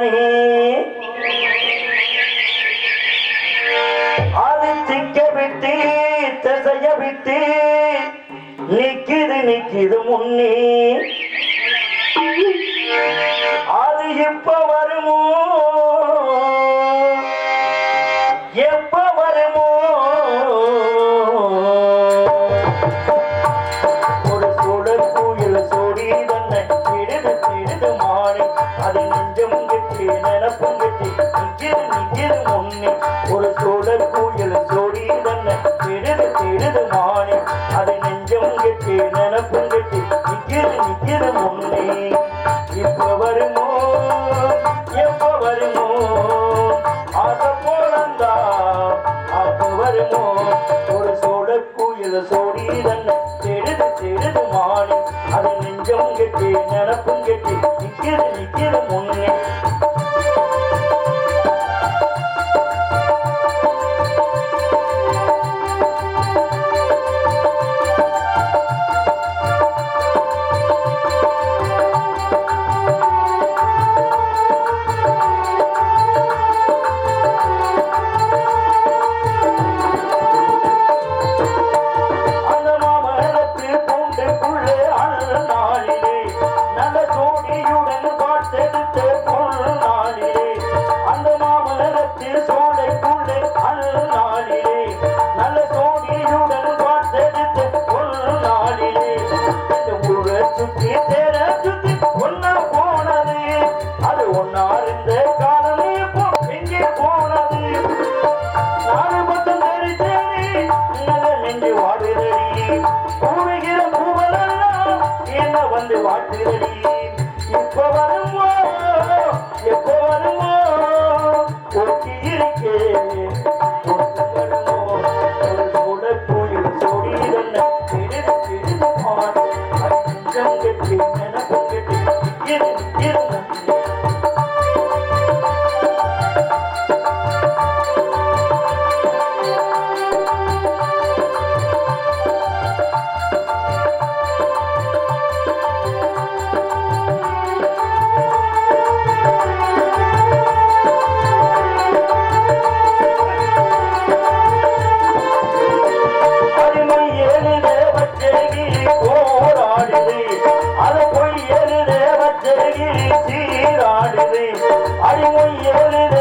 மானே அது திக்க விட்டு திசைய விட்டு நிக்குது நிக்குது முன்னே. அது எப்ப வருமோ? எப்ப கெட்டி நினப்பும் கெட்டி நிக்கிது முன்னே ஒரு சுடர் கோயில் சோடி தன்னை திடுது திடுது மாறி அது நெஞ்சம் கெட்டி நினப்பும் கெட்டி நிக்கிற நிக்கிற முன்னே இப்ப வருமோ எப்ப வருமோ ஆசை போலந்தா அப்ப வருமோ ஒரு சோழ கோயில் சோடி தன்னை தெடுது தெடுது நெஞ்சம் கெட்டி நினப்பும் கெட்டி முன்னே. மாமரத்து சோலைக்குள்ளே அழல் நாளிலே நல்ல ஜோடியுடன் பார்த்தெடுத்த பொருள் நாளிலே இந்த தேர சுத்தி ஒன்னா போனது அது ஒன்னா இருந்த காலமே போ எங்கே போனது. மட்டும் நல்ல நெஞ்சு வாடுதடி கூறுகிற பூவலெல்லாம் என்ன வந்து வாட்டுதடி lắc Yeah, yeah.